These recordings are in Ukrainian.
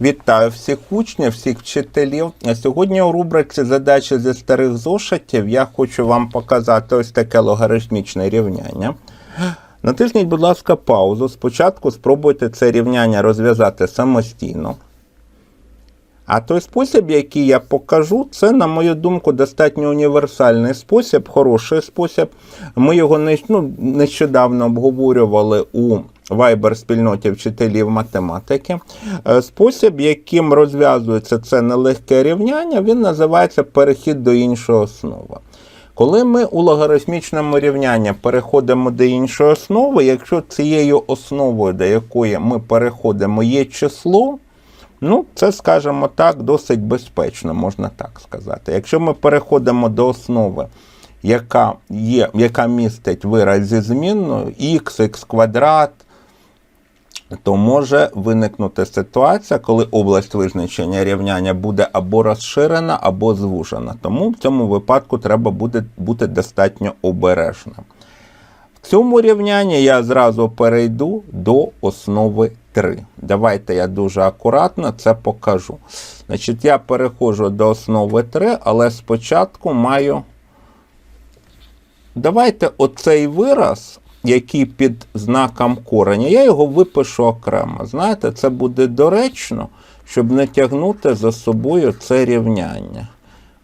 Вітаю всіх учнів, всіх вчителів. Сьогодні у рубриці задачі зі старих зошитів я хочу вам показати ось таке логарифмічне рівняння. Натисніть, будь ласка, паузу. Спочатку спробуйте це рівняння розв'язати самостійно. А той спосіб, який я покажу, це, на мою думку, достатньо універсальний спосіб, хороший спосіб. Ми його ну, нещодавно обговорювали у Viber спільноті вчителів математики. Е, Спосіб, яким розв'язується це нелегке рівняння, він називається перехід до іншої основи. Коли ми у логарифмічному рівнянні переходимо до іншої основи, якщо цією основою, до якої ми переходимо, є число, Ну, це, скажімо так, досить безпечно, можна так сказати. Якщо ми переходимо до основи, яка є, яка містить вираз зі змінною х, х квадрат, то може виникнути ситуація, коли область визначення рівняння буде або розширена, або звужена. Тому в цьому випадку треба буде бути достатньо обережним. В цьому рівнянні я зразу перейду до основи 3. Давайте я дуже акуратно це покажу. Значить, я переходжу до основи 3, але спочатку маю. Давайте оцей вираз, який під знаком кореня, я його випишу окремо. Знаєте, це буде доречно, щоб не тягнути за собою це рівняння.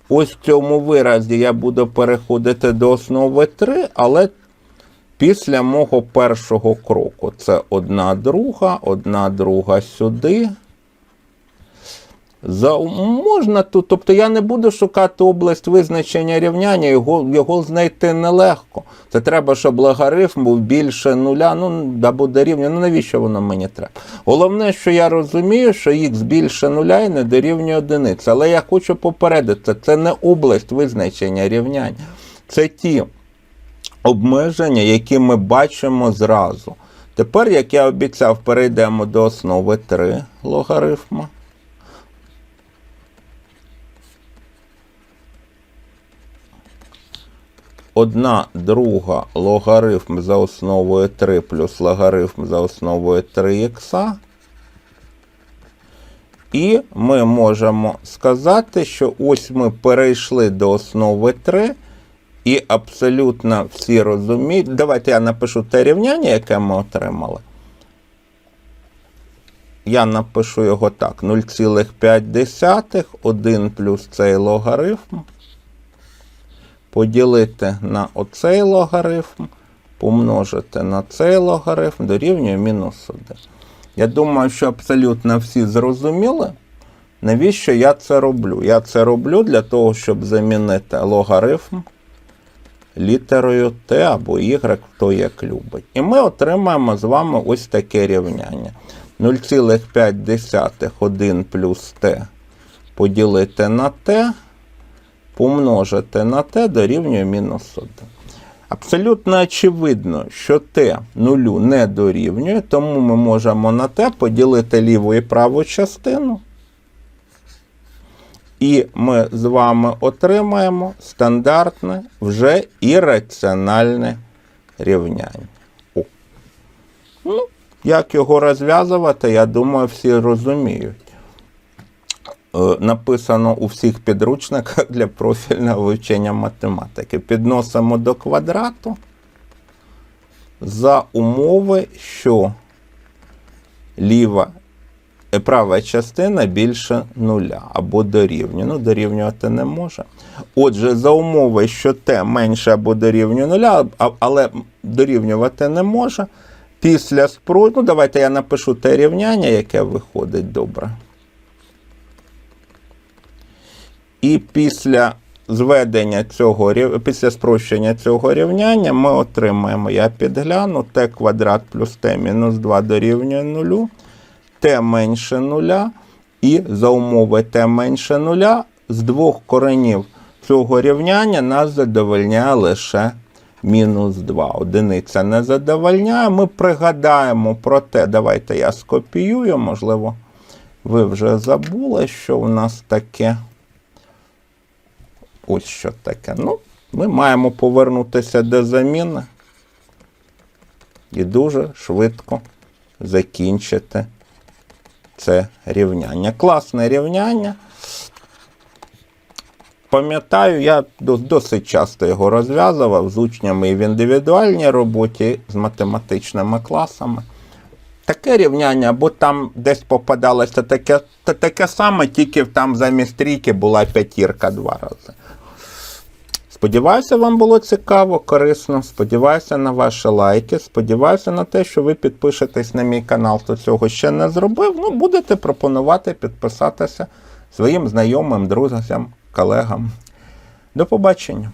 Ось в цьому виразі я буду переходити до основи 3, але після мого першого кроку. Це одна друга, одна друга сюди. За, можна тут, тобто я не буду шукати область визначення рівняння, його, його знайти нелегко. Це треба, щоб логарифм був більше нуля, ну або дорівнює. Ну навіщо воно мені треба? Головне, що я розумію, що х більше нуля і не дорівнює одиниці. Але я хочу попередити, це не область визначення рівняння. Це ті обмеження, які ми бачимо зразу. Тепер, як я обіцяв, перейдемо до основи 3 логарифма. Одна друга логарифм за основою 3 плюс логарифм за основою 3х. І ми можемо сказати, що ось ми перейшли до основи 3, і абсолютно всі розуміють. Давайте я напишу те рівняння, яке ми отримали. Я напишу його так: 0,5 1 плюс цей логарифм. Поділити на оцей логарифм, помножити на цей логарифм дорівнює мінус 1. Я думаю, що абсолютно всі зрозуміли, навіщо я це роблю. Я це роблю для того, щоб замінити логарифм літерою Т або Y, хто як любить. І ми отримаємо з вами ось таке рівняння. 0,5 1 плюс Т поділити на Т, помножити на Т дорівнює мінус 1. Абсолютно очевидно, що Т нулю не дорівнює, тому ми можемо на Т поділити ліву і праву частину. І ми з вами отримаємо стандартне вже ірраціональне рівняння. О. Ну, як його розв'язувати, я думаю, всі розуміють. Е, Написано у всіх підручниках для профільного вивчення математики. Підносимо до квадрату за умови, що ліва і права частина більше нуля або дорівнює. Ну, дорівнювати не може. Отже, за умови, що t менше або дорівнює нуля, але дорівнювати не може. Після спро... Ну, давайте я напишу те рівняння, яке виходить добре. І після зведення цього після спрощення цього рівняння ми отримаємо, я підгляну, t квадрат плюс t мінус 2 дорівнює нулю, t менше нуля, і за умови t менше нуля з двох коренів цього рівняння нас задовольняє лише мінус 2. Одиниця не задовольняє. Ми пригадаємо про те, давайте я скопіюю, можливо, ви вже забули, що у нас таке. Ось що таке. Ну, ми маємо повернутися до заміни і дуже швидко закінчити це рівняння. Класне рівняння. Пам'ятаю, я досить часто його розв'язував з учнями і в індивідуальній роботі, з математичними класами. Таке рівняння, або там десь попадалося таке, та таке саме, тільки там замість трійки була п'ятірка два рази. Сподіваюся, вам було цікаво, корисно. Сподіваюся на ваші лайки. Сподіваюся на те, що ви підпишетесь на мій канал, хто цього ще не зробив. Ну, будете пропонувати підписатися своїм знайомим, друзям, колегам. До побачення.